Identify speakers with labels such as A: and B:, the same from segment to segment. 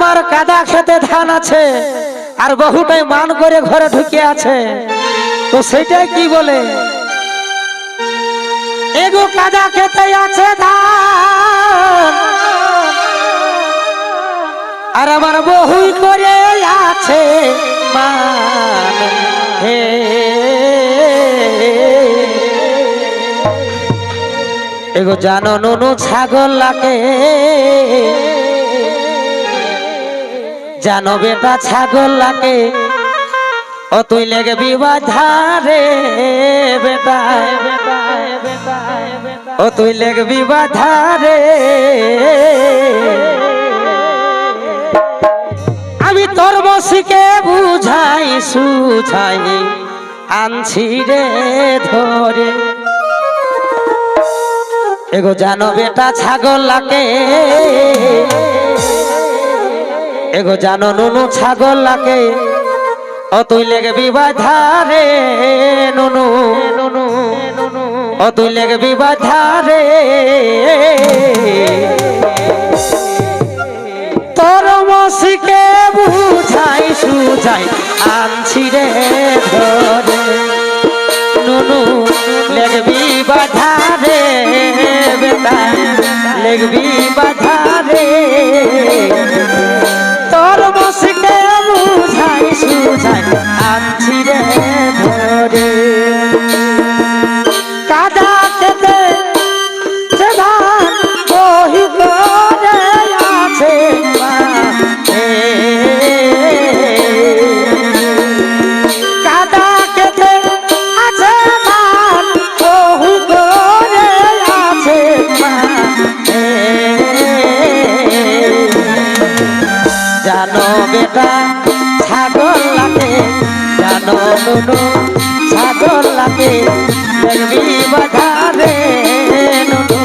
A: আমার কাদা খেতে ধান আছে, আর বহুটাই মান করে ঘরে ঢুকে আছে। তো সেটাই কি বলে? এগো কাদা খেতে আছে ধান, আর আমার বহুই করে আছে মান হে। এগো জানো নুনু ছাগল লাগে। জানো বেটা ছাগল লাগে। ও তুই লেগে বিবাধারে বেটা। ও তুই লেগে বিবাধারে আমি তোর বসিকে বুঝাই সুঝাই আনছি রে ধরে। এগো জানো বেটা ছাগল লাগে। এগো জানো নুনু ছাগল লাগে ও তুই লেগে বিবাধারে নুনু। নুনু ও তুই লেগে বিবাধারে তোর মসিকে বুঝাই সুঝাই আনছি রে ধরে। নুনু লেগবি বাধারে, বেটা, লেগবি বাধারে। সুঝাই আনছি রে ধরে। ছাগল লাগে দেখবি বাধারে নুনু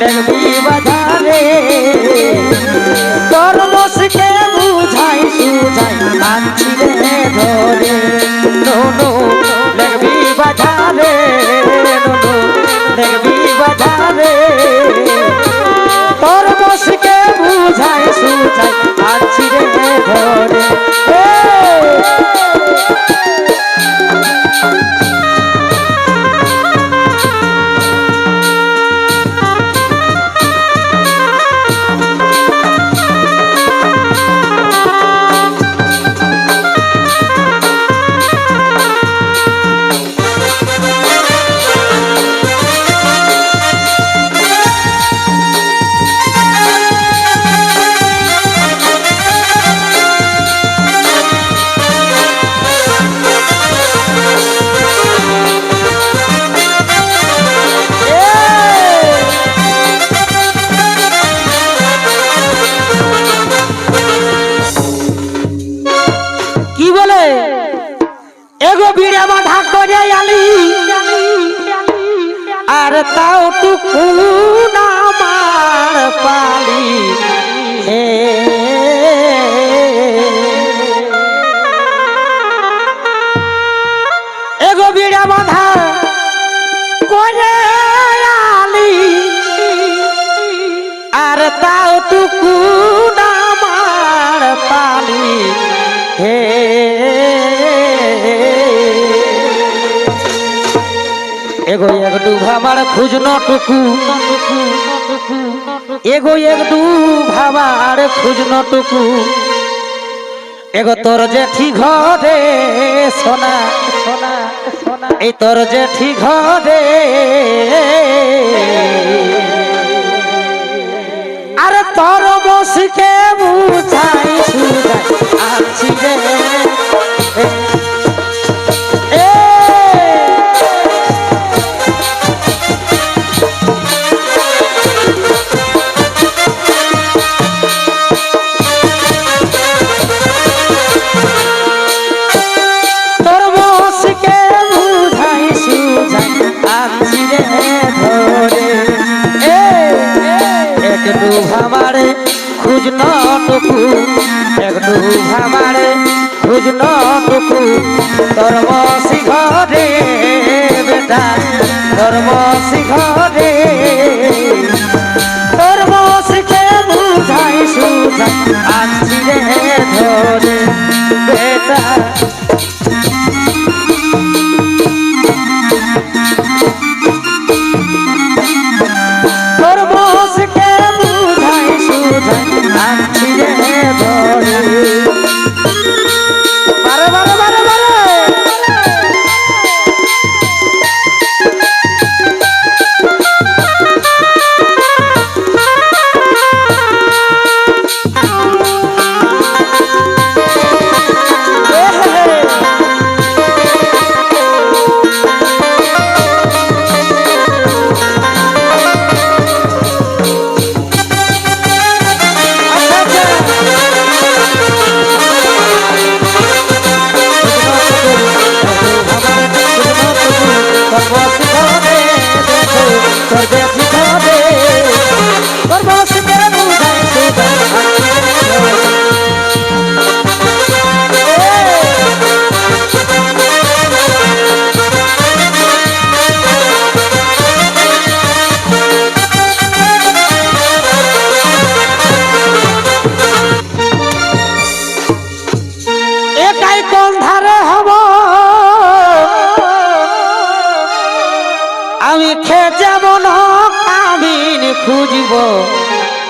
A: দেখবি বাজারে এগো বিড়ে বাঁধা করে আলি। আর তাও টুকু না মার পালি। হে। এগো বিড়ে বাঁধা করে আলি। আর তাও টুকু না মার পালি। হে। এগো এক ডুভাবার খুঁজন টুকু। এগো এক ডুভাবার খুঁজন টুকু। এগো তোর জেঠি ঘরে সোনা সোনা এই তোর জেঠি ঘরে। আরে তোর বসকে বুঝাই সুঝাই একটু ভাবারে খুঁজ নটুকু। একটু ভাবারে খুঁজ নটুকু। তোর বসি বেটা তোর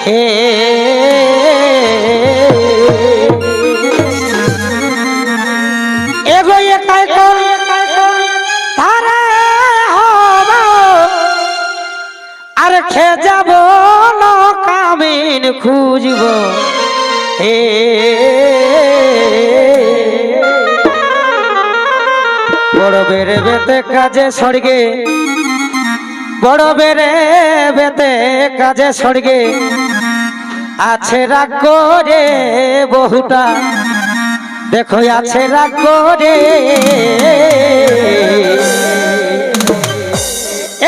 A: হে। এগো একাই কর, তারা আর খে যাব কামিন খুঁজব। হে। বড় বেড়ে বেতে কাজে সড়গে বড় বেড়ে বেতে কাজে সড়গে আছে রাগ করে বহুটা। দেখো, আছে রাগ করে।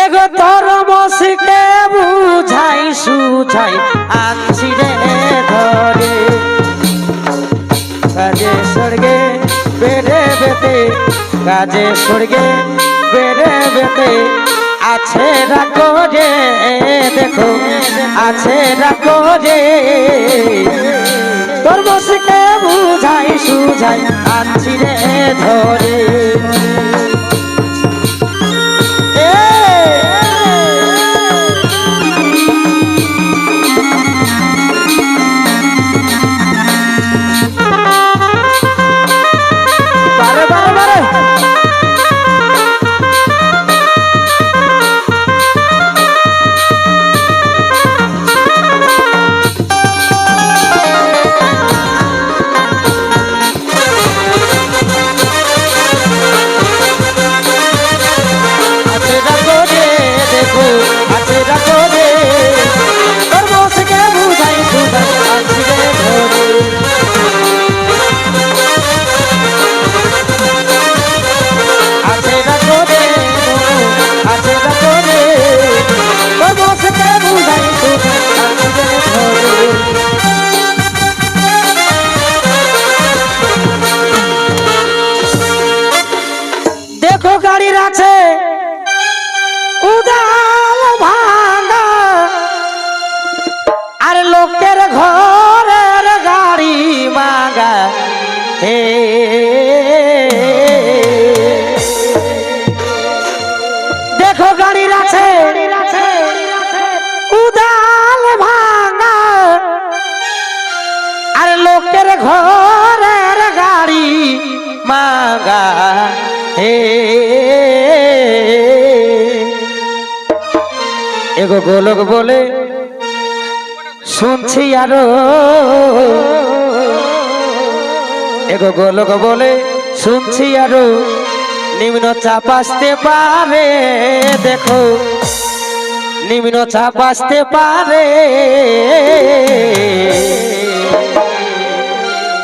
A: এগো তোর মসিকে বুঝাই, সুঝাই আনছি রে ধরে। কাজে স্বর্গে, বেড়ে বেতে কাজে স্বর্গে বেড়ে বেতে আছে রাখো যে, দেখো, আছে রাখো যে। তোর বসকে বুঝাই, সুঝাই আছি রে ধরে। লোকের ঘরের গাড়ি মাগা হে। দেখো গাড়ির আছে। উদাল ভাঙা। আর লোকের ঘরের গাড়ি মাগা হে। এগো গোলক বলে শুনছি আরও। এগো গোলক বলে, শুনছি আরও। নিম্ন চাপ আসতে পারে, দেখো। নিম্ন চাপ আসতে পারে।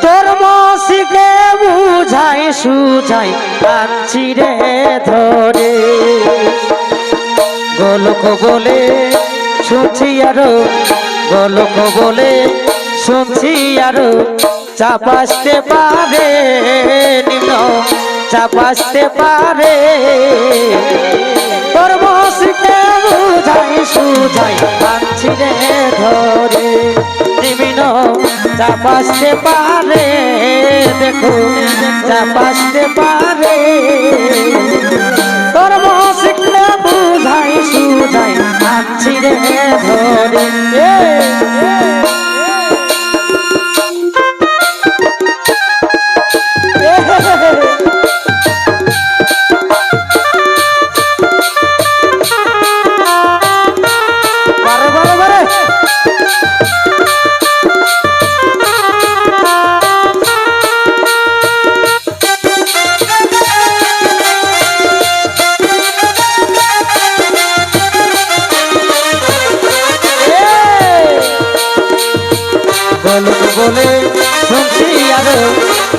A: তোর মসিকে বুঝাই, সুঝাই, আনছি রে ধরে। গোলক বলে, শুনছি আরও। গোলক বলে শুনছি আরও। চাপ আসতে পারে নিম্ন, চাপ আসতে পারে। বসকে বুঝাই, সুঝাই, আনছি রে ধরে। নিম্ন চাপ আসতে পারে, দেখো, চাপ আসতে পারে।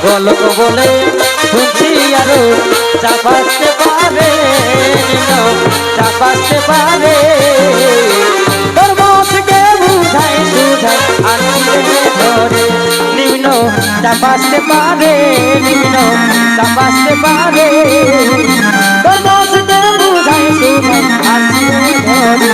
A: গল্প বলে শুনছি আরও চাপাতে পারে চাপাতে পারে। তোর বসকে বুঝাই বুঝাই আসলে ধরে নিম্ন চাপাতে পারে, নিম্ন চাপাতে পারে। তোর বসকে বুঝাই বুঝাই আসলে ধরে